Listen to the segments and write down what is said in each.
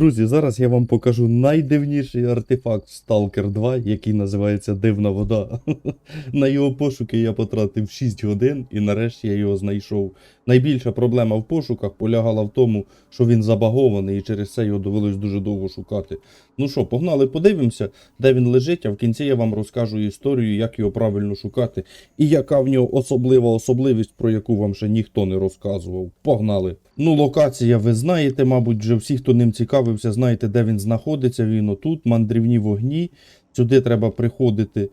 Друзі, зараз я вам покажу найдивніший артефакт Stalker 2, який називається Дивна вода. На його пошуки я потратив 6 годин і нарешті я його знайшов. Найбільша проблема в пошуках полягала в тому, що він забагований і через це його довелось дуже довго шукати. Ну що, погнали, подивимося, де він лежить, а в кінці я вам розкажу історію, як його правильно шукати, і яка в нього особлива особливість, про яку вам ще ніхто не розказував. Погнали! Ну, локація ви знаєте, мабуть, вже всі, хто ним цікавився, знаєте, де він знаходиться. Він отут, мандрівні вогні. Сюди треба приходити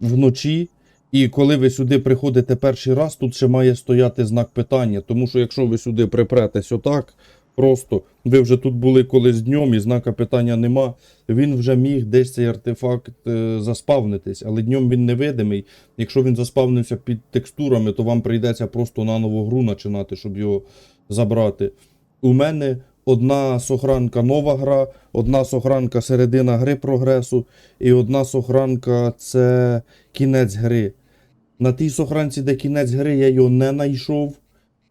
вночі. І коли ви сюди приходите перший раз, тут ще має стояти знак питання. Тому що якщо ви сюди припретесь отак, просто ви вже тут були колись днем і знака питання нема, він вже міг десь цей артефакт е, заспавнитись, але днем він невидимий. Якщо він заспавнився під текстурами, то вам прийдеться просто на нову гру починати, щоб його забрати. У мене одна сохранка нова гра, одна сохранка середина гри прогресу, і одна сохранка це кінець гри. На тій сохранці, де кінець гри, я його не знайшов.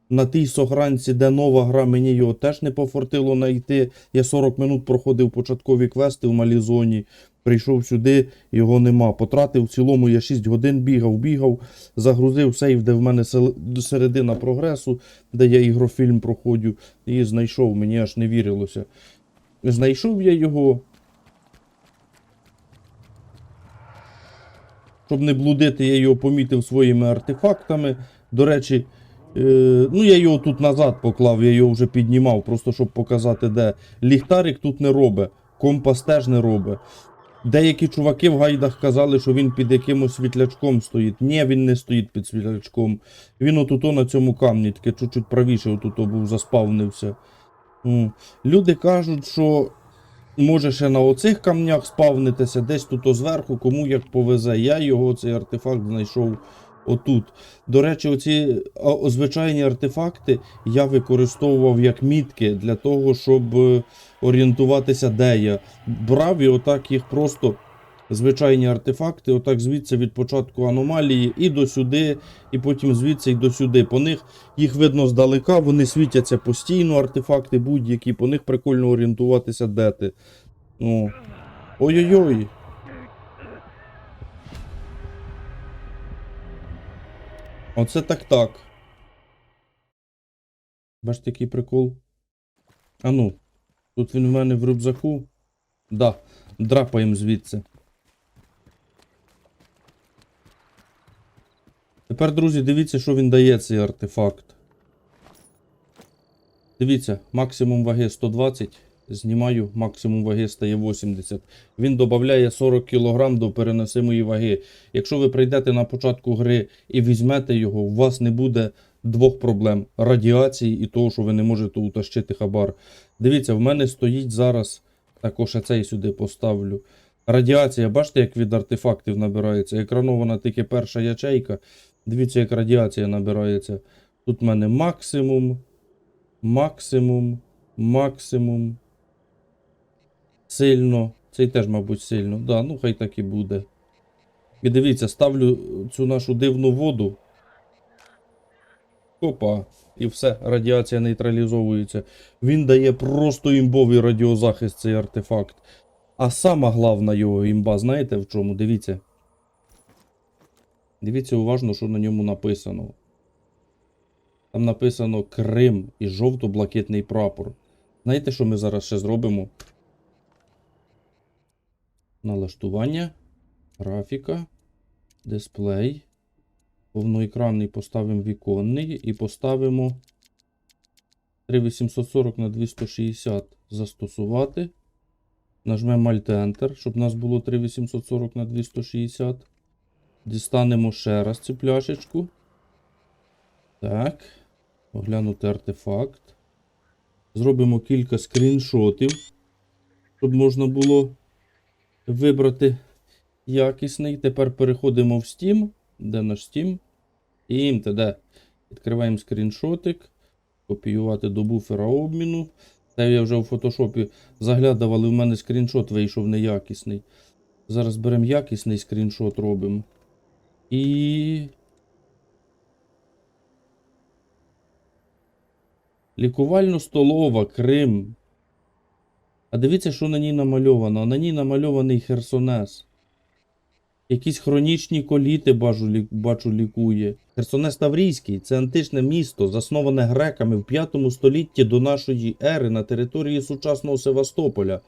На тій сохранці, де нова гра, мені його теж не пофортило знайти. Я 40 минут проходив початкові квести в малій зоні. Прийшов сюди, його нема. Потратив в цілому, я 6 годин бігав, бігав, загрузив сейф, де в мене середина прогресу, де я ігрофільм проходжу, і знайшов, мені аж не вірилося. Знайшов я його. Щоб не блудити, я його помітив своїми артефактами. До речі, е, ну я його тут назад поклав, я його вже піднімав, просто щоб показати, де. Ліхтарик тут не робить, компас теж не робить. Деякі чуваки в гайдах казали, що він під якимось світлячком стоїть. Ні, він не стоїть під світлячком. Він отут на цьому камні, таке чуть-чуть правіше отут був заспавнився. Люди кажуть, що може ще на оцих камнях спавнитися, десь тут зверху, кому як повезе. Я його, цей артефакт, знайшов отут. До речі, оці звичайні артефакти я використовував як мітки для того, щоб е, орієнтуватися, де я. Брав і отак їх просто. Звичайні артефакти, отак звідси від початку аномалії і до сюди, і потім звідси і до сюди. По них їх видно здалека, вони світяться постійно, артефакти будь-які, по них прикольно орієнтуватися, де ти. Ой-ой-ой. Оце так-так. Бачите, який прикол. А ну, тут він в мене в рюкзаку. Да, драпаємо звідси. Тепер, друзі, дивіться, що він дає цей артефакт. Дивіться, максимум ваги 120. Знімаю, максимум ваги стає 80. Він додає 40 кг до переносимої ваги. Якщо ви прийдете на початку гри і візьмете його, у вас не буде двох проблем: радіації і того, що ви не можете утащити хабар. Дивіться, в мене стоїть зараз, також я цей сюди поставлю. Радіація, бачите, як від артефактів набирається. Екранована тільки перша ячейка. Дивіться, як радіація набирається. Тут в мене максимум, максимум, максимум. Сильно. Цей теж, мабуть, сильно. Да, ну хай так і буде. І дивіться, ставлю цю нашу дивну воду. Опа. І все, радіація нейтралізовується. Він дає просто імбовий радіозахист, цей артефакт. А сама головна його імба, знаєте в чому? Дивіться. Дивіться уважно, що на ньому написано. Там написано Крим і жовто-блакитний прапор. Знаєте, що ми зараз ще зробимо? Налаштування, графіка, дисплей. Повноекранний поставимо віконний і поставимо 3840 на 260 застосувати. Нажмемо Alt-Enter, щоб у нас було 3840 на 260. Дістанемо ще раз цю пляшечку. Так. Оглянути артефакт. Зробимо кілька скріншотів, щоб можна було вибрати якісний. Тепер переходимо в Steam. Де наш Steam? Steam, та де? Відкриваємо скріншотик. Копіювати до буфера обміну. Це я вже в фотошопі заглядав, але в мене скріншот вийшов неякісний. Зараз беремо якісний скріншот робимо. І. Лікувально-столова, Крим. А дивіться, що на ній намальовано. На ній намальований Херсонес. Якісь хронічні коліти бачу, бачу лікує. Херсонес Таврійський це античне місто, засноване греками в 5 столітті до нашої ери на території сучасного Севастополя.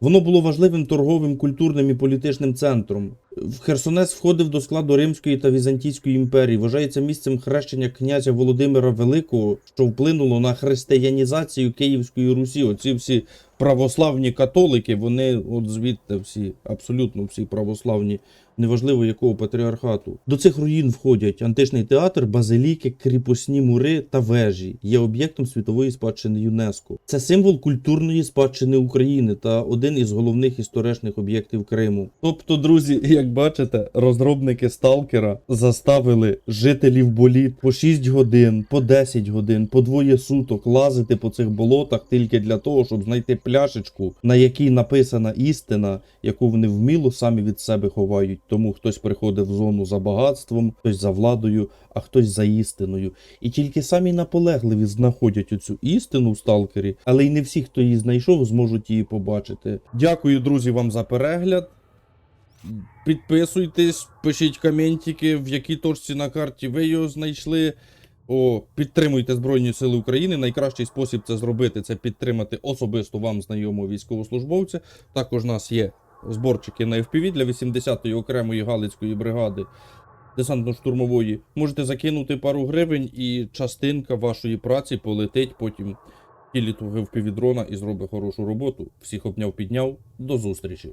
Воно було важливим торговим, культурним і політичним центром. Херсонес входив до складу Римської та Візантійської імперії. Вважається місцем хрещення князя Володимира Великого, що вплинуло на християнізацію Київської Русі. Оці всі православні католики, вони от звідти всі, абсолютно всі православні, неважливо якого патріархату. До цих руїн входять античний театр, базиліки, кріпосні мури та вежі. Є об'єктом світової спадщини ЮНЕСКО. Це символ культурної спадщини України та один із головних історичних об'єктів Криму. Тобто, друзі, як бачите, розробники сталкера заставили жителів боліт по 6 годин, по 10 годин, по двоє суток лазити по цих болотах тільки для того, щоб знайти пляшечку, на якій написана істина, яку вони вміло самі від себе ховають. Тому хтось приходить в зону за багатством, хтось за владою, а хтось за істиною. І тільки самі наполегливі знаходять оцю істину в сталкері, але й не всі, хто її знайшов, зможуть її побачити. Дякую, друзі, вам за перегляд. Підписуйтесь, пишіть коментики, в якій точці на карті ви його знайшли. О, підтримуйте Збройні Сили України. Найкращий спосіб це зробити це підтримати особисто вам знайомого військовослужбовця. Також у нас є зборчики на FPV для 80-ї окремої Галицької бригади десантно-штурмової. Можете закинути пару гривень, і частинка вашої праці полетить потім в тілі FPV дрона і зробить хорошу роботу. Всіх обняв, підняв. До зустрічі!